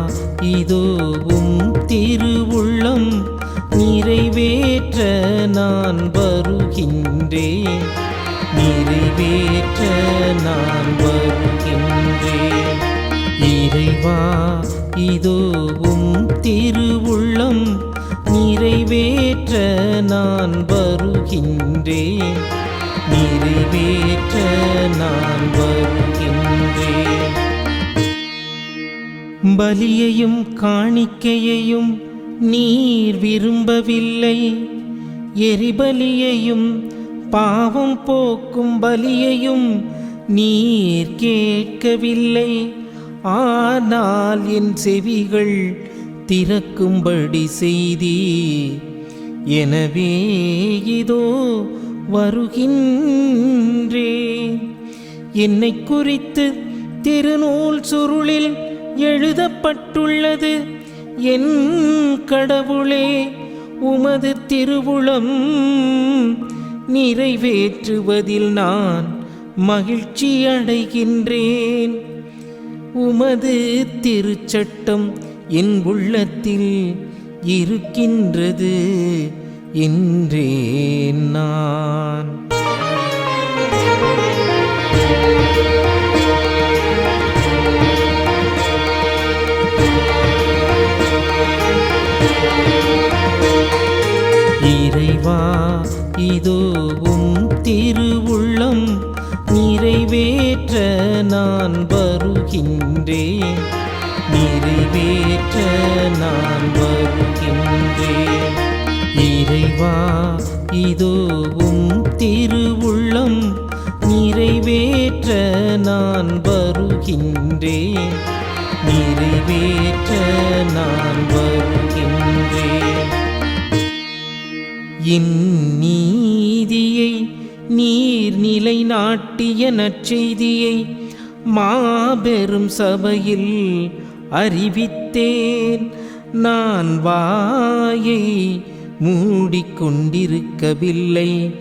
இறைவா இதோ உம் திருவுள்ளம் நிறைவேற்ற நான் வருகின்றேன். நிறைவேற்ற நான் வருகின்றேன். இறைவா இதோ உம் திருவுள்ளம் நிறைவேற்ற நான் வருகின்றேன். நிறைவேற்ற நான் வருகின்றேன். பலியையும் காணிக்கையையும் நீர் விரும்பவில்லை. எரிபலியையும் பாவம் போக்கும் பலியையும் நீர் கேட்கவில்லை. ஆனால் என் செவிகள் திறக்கும்படி செய்தி எனவே இதோ வருகின்றேன். என்னை குறித்து திருநூல் சுருளில் எழுதப்பட்டுள்ளது. என் கடவுளே உமது திருவுளம் நிறைவேற்றுவதில் நான் மகிழ்ச்சி அடைகின்றேன். உமது திருச்சட்டம் என் உள்ளத்தில் இருக்கின்றது என்றேன் நான். இறைவா இதுவும் திருவுள்ளம் நிறைவேற்ற நான் வருகின்றேன். நிறைவேற்ற நான் வருகின்றேன். இறைவா இதுவும் திருவுள்ளம் நிறைவேற்ற நான் வருகின்றேன். நிறைவேற்ற நான் வருகின்றேன். இந்நீதியை நீதியை நிலை நாட்டிய நற்செய்தியை மாபெரும் சபையில் அறிவித்தேன். நான் வாயை மூடிக்கொண்டிருக்கவில்லை.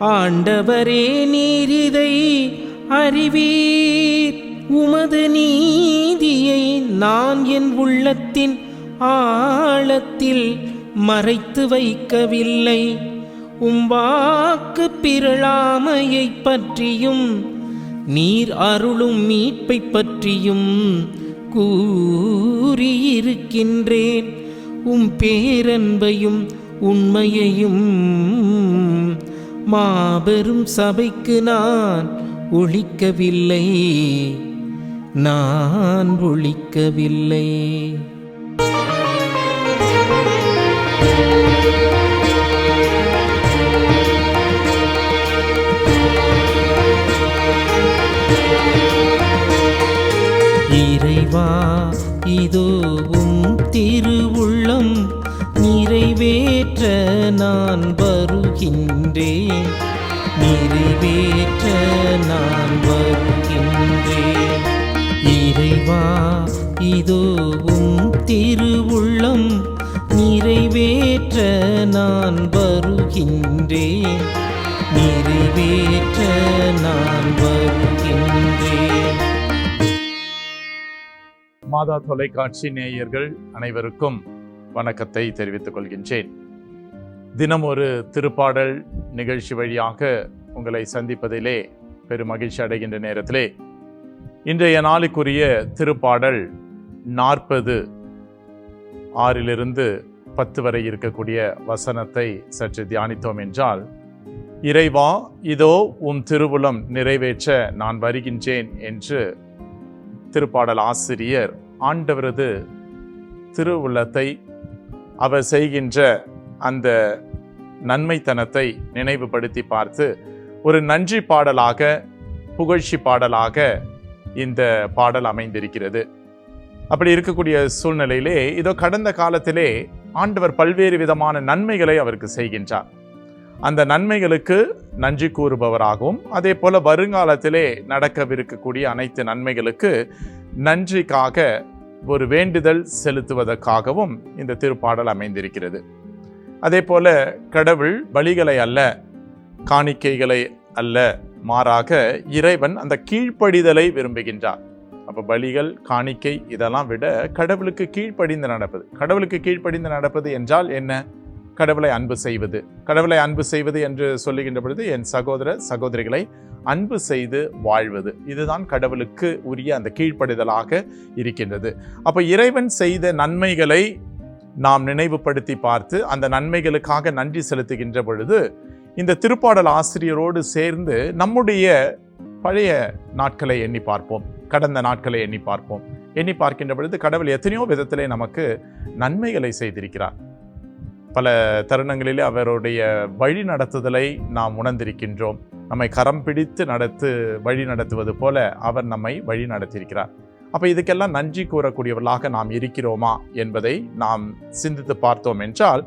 ஆண்டவரே நீர் இதை அறிவீர். உமது நீதியை நான் என் உள்ளத்தின் ஆழத்தில் மறைத்து வைக்கவில்லை. உம்பாக்கு பிறழாமையை பற்றியும் நீர் அருளும் மீட்பை பற்றியும் கூறியிருக்கின்றேன். உம் பேரன்பையும் உண்மையையும் மாபெரும் சபைக்கு நான் ஒழிக்கவில்லை. நான் ஒழிக்கவில்லை. இறைவா இதுவும் திருவுள்ளம். நிறைவேற்ற நான் வருகின்றேன். நிறைவேற்ற நான் வருகின்றேன். இறைவா இதுவும் திருவுள்ளம். நிறைவேற்ற நான் வருகின்றேன். நிறைவேற்ற நான் வருகின்றேன். மாதா தொலைக்காட்சி நேயர்கள் அனைவருக்கும் வணக்கத்தை தெரிவித்துக் கொள்கின்றேன். தினம் ஒரு திருப்பாடல் நிகழ்ச்சி வழியாக உங்களை சந்திப்பதிலே பெரும் மகிழ்ச்சி அடைகின்ற நேரத்திலே இன்றைய நாளுக்குரிய திருப்பாடல் நாற்பது ஆறிலிருந்து பத்து வரை இருக்கக்கூடிய வசனத்தை சற்று தியானித்தோம் என்றால் இறைவா இதோ உம் திருவுளம் நிறைவேற்ற நான் வருகின்றேன் என்று திருப்பாடல் ஆசிரியர் ஆண்டவரது திருவுள்ளத்தை அவர் செய்கின்ற அந்த நன்மைத்தனத்தை நினைவுபடுத்தி பார்த்து ஒரு நன்றி பாடலாக புகழ்ச்சி பாடலாக இந்த பாடல் அமைந்திருக்கிறது. அப்படி இருக்கக்கூடிய சூழ்நிலையிலே இதோ கடந்த காலத்திலே ஆண்டவர் பல்வேறு விதமான நன்மைகளை அவருக்கு செய்கின்றார். அந்த நன்மைகளுக்கு நன்றி கூறுபவராகவும் அதே போல வருங்காலத்திலே நடக்கவிருக்கக்கூடிய அனைத்து நன்மைகளுக்கு நன்றிக்காக ஒரு வேண்டுதல் செலுத்துவதற்காகவும் இந்த திருப்பாடல் அமைந்திருக்கிறது. அதே போல கடவுள் பலிகளை அல்ல காணிக்கைகளை அல்ல மாறாக இறைவன் அந்த கீழ்ப்படிதலை விரும்புகின்றார். அப்போ பலிகள் காணிக்கை இதெல்லாம் விட கடவுளுக்கு கீழ்ப்படிந்து நடப்பது. கடவுளுக்கு கீழ்ப்படிந்து நடப்பது என்றால் என்ன? கடவுளை அன்பு செய்வது. கடவுளை அன்பு செய்வது என்று சொல்லுகின்ற பொழுது என் சகோதர சகோதரிகளை அன்பு செய்து வாழ்வது. இதுதான் கடவுளுக்கு உரிய அந்த கீழ்ப்படிதலாக இருக்கின்றது. அப்போ இறைவன் செய்த நன்மைகளை நாம் நினைவுபடுத்தி பார்த்து அந்த நன்மைகளுக்காக நன்றி செலுத்துகின்ற பொழுது இந்த திருப்பாடல் ஆசிரியரோடு சேர்ந்து நம்முடைய பழைய நாட்களை எண்ணி பார்ப்போம். கடந்த நாட்களை எண்ணி பார்ப்போம். எண்ணி பார்க்கின்ற பொழுது கடவுள் எத்தனையோ விதத்திலே நமக்கு நன்மைகளை செய்திருக்கிறார். பல தருணங்களிலே அவருடைய வழி நடத்துதலை நாம் உணர்ந்திருக்கின்றோம். நம்மை கரம் பிடித்து நடத்து வழி நடத்துவது போல அவர் நம்மை வழி நடத்தியிருக்கிறார். அப்போ இதுக்கெல்லாம் நன்றி கூறக்கூடியவர்களாக நாம் இருக்கிறோமா என்பதை நாம் சிந்தித்து பார்த்தோம் என்றால்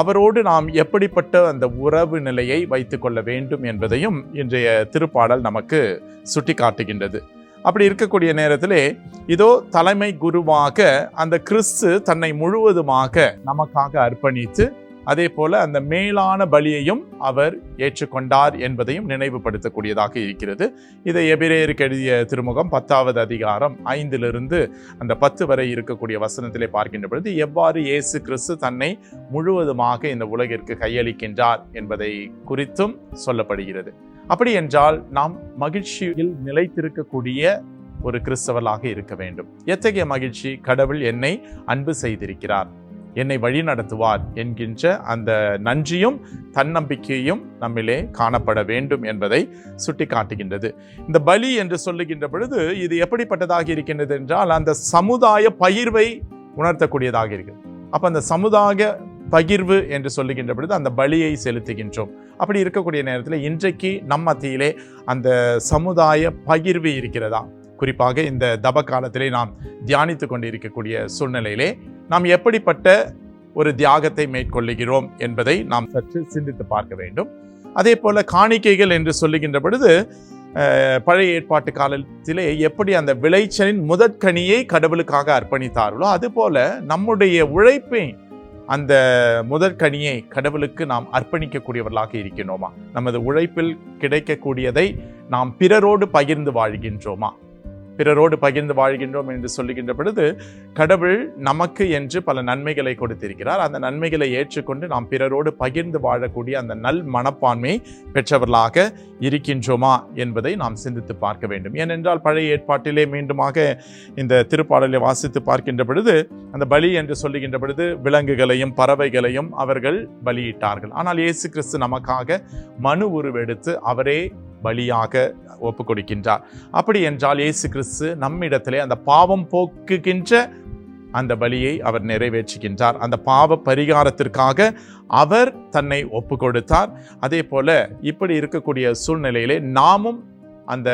அவரோடு நாம் எப்படிப்பட்ட அந்த உறவு நிலையை வைத்துக்கொள்ள வேண்டும் என்பதையும் இன்றைய திருப்பாடல் நமக்கு சுட்டி காட்டுகின்றது அப்படி இருக்கக்கூடிய நேரத்தில் இதோ தலைமை குருவாக அந்த கிறிஸ்து தன்னை முழுவதுமாக நமக்காக அர்ப்பணித்து அதே போல அந்த மேலான பலியையும் அவர் ஏற்றுக்கொண்டார் என்பதையும் நினைவுபடுத்தக்கூடியதாக இருக்கிறது. இதை எபிரேயருக்கு எழுதிய திருமுகம் பத்தாவது அதிகாரம் ஐந்திலிருந்து அந்த பத்து வரை இருக்கக்கூடிய வசனத்திலே பார்க்கின்ற பொழுது எவ்வாறு இயேசு கிறிஸ்து தன்னை முழுவதுமாக இந்த உலகிற்கு கையளிக்கின்றார் என்பதை குறித்தும் சொல்லப்படுகிறது. அப்படி என்றால் நாம் மகிழ்ச்சியில் நிலைத்திருக்கக்கூடிய ஒரு கிறிஸ்தவர்களாக இருக்க வேண்டும். எத்தகைய மகிழ்ச்சி? கடவுள் என்னை அன்பு செய்திருக்கிறார். என்னை வழி நடத்துவார் என்கின்ற அந்த நன்றியும் தன்னம்பிக்கையும் நம்மிலே காணப்பட வேண்டும் என்பதை சுட்டி காட்டுகின்றது இந்த பலி என்று சொல்லுகின்ற பொழுது இது எப்படிப்பட்டதாக இருக்கின்றது என்றால் அந்த சமுதாய பகிர்வை உணர்த்தக்கூடியதாக இருக்கிறது. அப்போ அந்த சமுதாய பகிர்வு என்று சொல்லுகின்ற பொழுது அந்த பலியை செலுத்துகின்றோம். அப்படி இருக்கக்கூடிய நேரத்தில் இன்றைக்கு நம் மத்தியிலே அந்த சமுதாய பகிர்வு இருக்கிறதா? குறிப்பாக இந்த தப காலத்திலே நாம் தியானித்து கொண்டு இருக்கக்கூடிய சூழ்நிலையிலே நாம் எப்படிப்பட்ட ஒரு தியாகத்தை மேற்கொள்ளுகிறோம் என்பதை நாம் சற்று சிந்தித்து பார்க்க வேண்டும். அதே போல காணிக்கைகள் என்று சொல்லுகின்ற பொழுது பழைய ஏற்பாட்டு காலத்திலே எப்படி அந்த விளைச்சலின் முதற்கனியை கடவுளுக்காக அர்ப்பணித்தார்களோ அதுபோல நம்முடைய உழைப்பை அந்த முதற்கனியை கடவுளுக்கு நாம் அர்ப்பணிக்கக்கூடியவர்களாக இருக்கின்றோமா? நமது உழைப்பில் கிடைக்கக்கூடியதை நாம் பிறரோடு பகிர்ந்து வாழ்கின்றோமா? பிறரோடு பகிர்ந்து வாழ்கின்றோம் என்று சொல்லுகின்ற பொழுது கடவுள் நமக்கு என்று பல நன்மைகளை கொடுத்திருக்கிறார். அந்த நன்மைகளை ஏற்றுக்கொண்டு நாம் பிறரோடு பகிர்ந்து வாழக்கூடிய அந்த நல் மனப்பான்மை பெற்றவர்களாக இருக்கின்றோமா என்பதை நாம் சிந்தித்து பார்க்க வேண்டும். ஏனென்றால் பழைய ஏற்பாட்டிலே மீண்டுமாக இந்த திருப்பாடலை வாசித்து பார்க்கின்ற பொழுது அந்த பலி என்று சொல்லுகின்ற பொழுது விலங்குகளையும் பறவைகளையும் அவர்கள் பலியிட்டார்கள். ஆனால் இயேசு கிறிஸ்து நமக்காக மனு உருவெடுத்து அவரே பலியாக ஒப்பு கொடுக்கின்றார் அப்படி என்றால் இயேசு கிறிஸ்து நம்மிடத்திலே அந்த பாவம் போக்குகின்ற அந்த பலியை அவர் நிறைவேற்றுகின்றார். அந்த பாவ பரிகாரத்திற்காக அவர் தன்னை ஒப்பு கொடுத்தார் அதே போல இப்படி இருக்கக்கூடிய சூழ்நிலையிலே நாமும் அந்த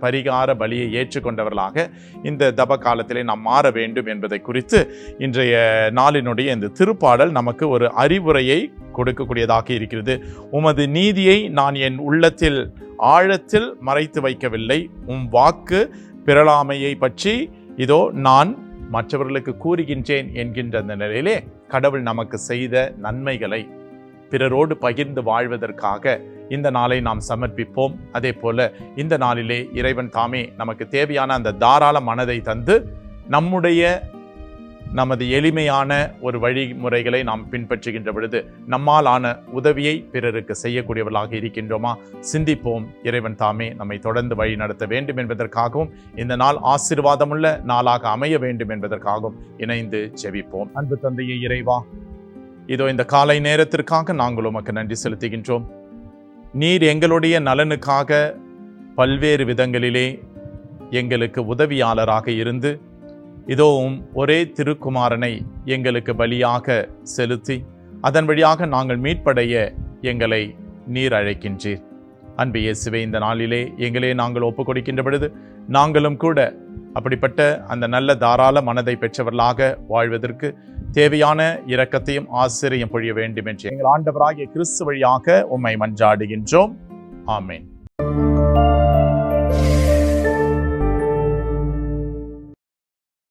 பரிகார பலியை ஏற்றுக்கொண்டவர்களாக இந்த தப காலத்திலே நாம் மாற வேண்டும் என்பதை குறித்து இன்றைய நாளினுடைய இந்த திருப்பாடல் நமக்கு ஒரு அறிவுரையை கொடுக்கக்கூடியதாக இருக்கிறது. உமது நீதியை நான் என் உள்ளத்தில் ஆழத்தில் மறைத்து வைக்கவில்லை. உம் வாக்கு பிறழாமையை பற்றி இதோ நான் மற்றவர்களுக்கு கூறுகின்றேன் என்கின்ற அந்த நிலையிலே கடவுள் நமக்கு செய்த நன்மைகளை பிறரோடு பகிர்ந்து வாழ்வதற்காக இந்த நாளை நாம் சமர்ப்பிப்போம். அதே போல இந்த நாளிலே இறைவன் தாமே நமக்கு தேவையான அந்த தாராள மனதை தந்து நம்முடைய நமது எளிமையான ஒரு வழிமுறைகளை நாம் பின்பற்றுகின்ற பொழுது நம்மால் ஆன உதவியை பிறருக்கு செய்யக்கூடியவர்களாக இருக்கின்றோமா? சிந்திப்போம். இறைவன் தாமே நம்மை தொடர்ந்து வழி நடத்த வேண்டும் என்பதற்காகவும் இந்த நாள் ஆசீர்வாதமுள்ள நாளாக அமைய வேண்டும் என்பதற்காகவும் இணைந்து செவிப்போம் அன்பு தந்தையை இறைவா இதோ இந்த காலை நேரத்திற்காக நாங்கள் உமக்கு நன்றி செலுத்துகின்றோம். நீர் எங்களுடைய நலனுக்காக பல்வேறு விதங்களிலே எங்களுக்கு உதவியாளராக இருந்து இதோவும் ஒரே திருக்குமாரனை எங்களுக்கு பலியாக செலுத்தி அதன் வழியாக நாங்கள் மீட்படைய எங்களை நீர் அழைக்கின்றீர். அன்பு இயேசுவே இந்த நாளிலே எங்களே நாங்கள் ஒப்பு கொடுக்கின்ற பொழுது நாங்களும் கூட அப்படிப்பட்ட அந்த நல்ல தாராள மனதை பெற்றவர்களாக வாழ்வதற்கு தேவையான இரக்கத்தையும் ஆசிரியம் பொழிய வேண்டும் என்று எங்கள் ஆண்டவராகிய கிறிஸ்து வழியாக உம்மை மன்றாடுகின்றோம். ஆமேன்.